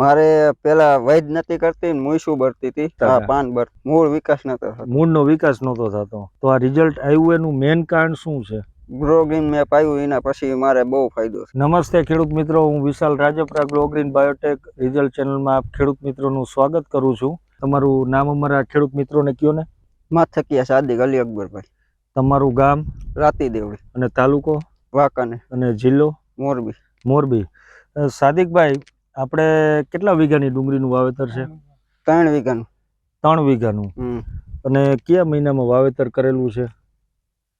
મારે પેલા વૈદ નથી કરતી ને મૂસું બરતી હતી આ પાન બર. મૂળ વિકાસ નતો મૂળનો વિકાસ નહોતો થતો. તો આ રિઝલ્ટ આવ્યું એનું મેઇન કારણ શું છે? ગ્રો ગ્રીન મેં પાયું એના પછી મારે બહુ ફાયદો છે. નમસ્તે ખેડૂત મિત્રો હું Vishal Rajpara glow green biotech result ચેનલમાં આપ ખેડૂત મિત્રોનું સ્વાગત કરું છું. તમારું નામ અમારા ખેડૂત મિત્રોને કયો ને? માથકિયા સાદિક અલી અકબરભાઈ. તમારું ગામ? રાતી દેવડી અને તાલુકો? વાંકાને અને જિલ્લો? મોરબી. મોરબી. સાદિકભાઈ આપણે કેટલા વીઘાની ડુંગળીનું વાવેતર છે? ત્રણ વીઘાનું. ત્રણ વીઘાનું? અને કયા મહિનામાં વાવેતર કરેલું છે?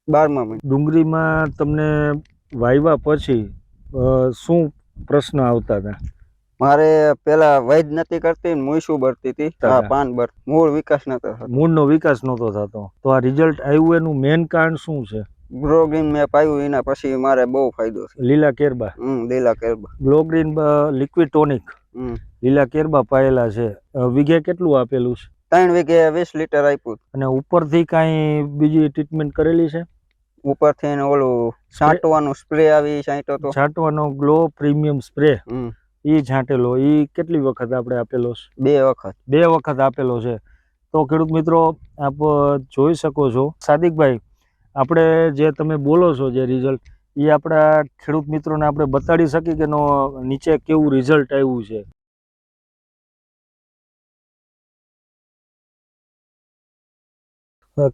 બારમા મહિના. ડુંગળીમાં તમને વાવ્યા પછી શું પ્રશ્ન આવતા હતા? મારે પેલા વૈદ નથી કરતી ને બરતી હતી. પાન બર મૂળ વિકાસ નતો મૂળનો વિકાસ નહોતો થતો. તો આ રિઝલ્ટ આવ્યું એનું મેઇન કારણ શું છે? ગ્રો ગ્રીન મેં પાયું એના પછી મારે બહુ ફાયદો છે લીલા કેરબા. હમ લીલા કેરબા. ગ્લો ગ્રીન લિક્વિડ ટોનિક લીલા કેરબા પાયેલા છે. વીઘે કેટલું આપેલું છે? ત્રણ વીઘે વીસ લીટર આપ્યું. અને ઉપરથી કાંઈ બીજી ટ્રીટમેન્ટ કરેલી છે? ઉપરથી ને ઓલું છાંટવાનું સ્પ્રે આવી છાંટો તો. છાંટવાનો ગ્લો પ્રીમિયમ સ્પ્રે એ છાંટેલો. એ કેટલી વખત આપણે આપેલો છે? બે વખત. બે વખત આપેલો છે. તો ખેડૂત મિત્રો આપ જોઈ શકો છો. સાદિકભાઈ આપણે જે તમે બોલો છો જે રિઝલ્ટ એ આપણા ખેડૂત મિત્રોને આપણે બતાડી શકીએ કે નો, નીચે કેવું રિઝલ્ટ આવ્યું છે?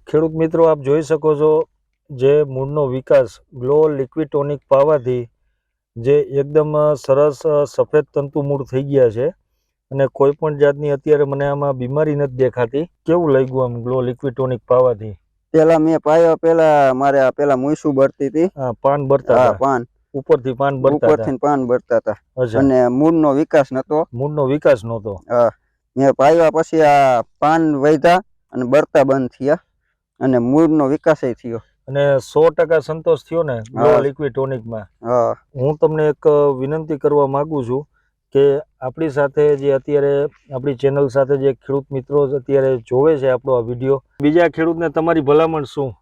ખેડૂત મિત્રો, આપ જોઈ શકો છો જે મૂળનો વિકાસ, ગ્લો લિક્વિડ ટોનિક પાવાથી જે એકદમ સરસ સફેદ તંતુ મૂળ થઈ ગયા છે. અને કોઈ પણ જાતની અત્યારે મને આમાં બીમારી નથી દેખાતી. કેવું લાગ્યું આમ ગ્લો લિક્વિડ ટોનિક પાવાથી? પેલા મેં પાયો પેલા મારે આ પેલા મુઈસુ ભરતી હતી પાન ભરતા હા પાન. ઉપરથી પાન ભરતા ઉપરથી પાન ભરતા હતા અને મૂળનો વિકાસ નતો. મૂળનો વિકાસ નહોતો. મેં પાયા પછી આ પાન વધ્યા અને બરતા બંધ થયા. અને મૂળનો વિકાસ થયો. અને સો ટકા સંતોષ થયો ને લિક્વિડ ટોનિકમાં હા. હું તમને એક વિનંતી કરવા માંગુ છું કે આપણી સાથે જે અત્યારે આપણી ચેનલ સાથે જે ખેડૂત મિત્રો અત્યારે જોવે છે આપણો આ વીડિયો બીજા ખેડૂતને તમારી ભલામણ શું?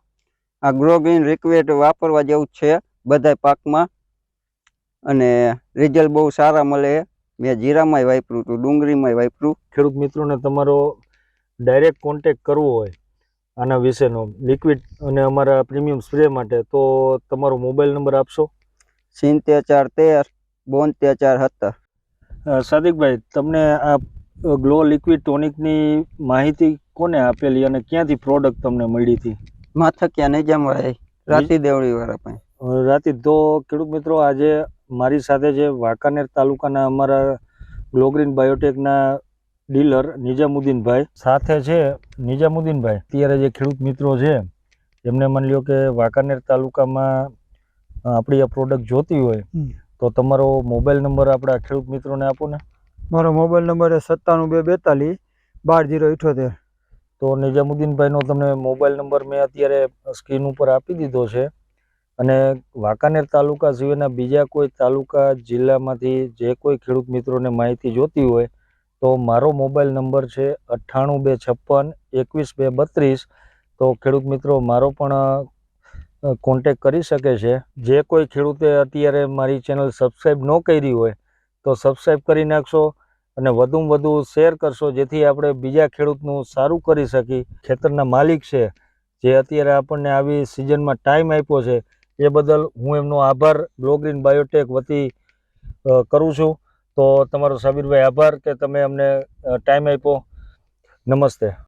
આ ગ્રો ગ્રીન રિક્વેટ વાપરવા જેવું છે બધાય પાકમાં. અને રિઝલ્ટ બહુ સારા મળે. મેં જીરામાંય વાપર્યું હતું ડુંગળીમાંય વાપર્યું. ખેડૂત મિત્રોને તમારો ડાયરેક્ટ કોન્ટેક કરવો હોય આના વિશેનો લિક્વિડ અને અમારા પ્રીમિયમ સ્પ્રે માટે તો તમારો મોબાઈલ નંબર આપશો? સિત્તેર ચાર તેર બોતેર ચાર સત્તર. સાદિકભાઈ તમને આ ગ્લો લિક્વિડ ટોનિકની માહિતી કોને આપેલી અને ક્યાંથી પ્રોડક્ટ તમને મળી હતી? માથકિયા નિજામભાઈ રાતી દેવળી વાળા અ, રાતી. તો ખેડૂત મિત્રો આજે મારી સાથે જે વાંકાનેર તાલુકાના અમારા ગ્લોગ્રીન બાયોટેકના ડીલર નિજામુદ્દીનભાઈ સાથે છે. નિજામુદ્દીનભાઈ અત્યારે જે ખેડૂત મિત્રો છે એમને માની લ્યો કે વાંકાનેર તાલુકામાં આપણી આ પ્રોડક્ટ જોતી હોય. તો તમારો મોબાઈલ નંબર આપણા ખેડૂત મિત્રોને આપો ને. મારો મોબાઈલ નંબર સત્તાણું બે બેતાલીસ બાર જીરો ઇઠોતેર. તો નિઝામુદ્દીનભાઈનો તમને મોબાઈલ નંબર મેં અત્યારે સ્ક્રીન ઉપર આપી દીધો છે. અને વાંકાનેર તાલુકા સિવાયના બીજા કોઈ તાલુકા જિલ્લામાંથી જે કોઈ ખેડૂત મિત્રોને માહિતી જોતી હોય તો મારો મોબાઈલ નંબર છે અઠ્ઠાણું બે છપ્પન એકવીસ બે બત્રીસ. તો ખેડૂત મિત્રો મારો પણ કોન્ટેક કરી શકે છે. જે કોઈ ખેડૂતે અત્યારે મારી ચેનલ સબસ્ક્રાઈબ ન કરી હોય, તો સબસ્ક્રાઈબ કરી નાખશો અને વધુમાં વધુ શેર કરશો, જેથી આપણે બીજા ખેડૂતનું સારું કરી શકી ખેતરના માલિક છે, જે અત્યારે આપણને આવી સિઝનમાં ટાઈમ આપ્યો છે, એ બદલ હું એમનો આભાર. ગ્લોગ્રીન બાયોટેક વતી કરું છું. તો તમારો સાબિરભાઈ, આભાર કે તમે અમને ટાઈમ આપ્યો. નમસ્તે.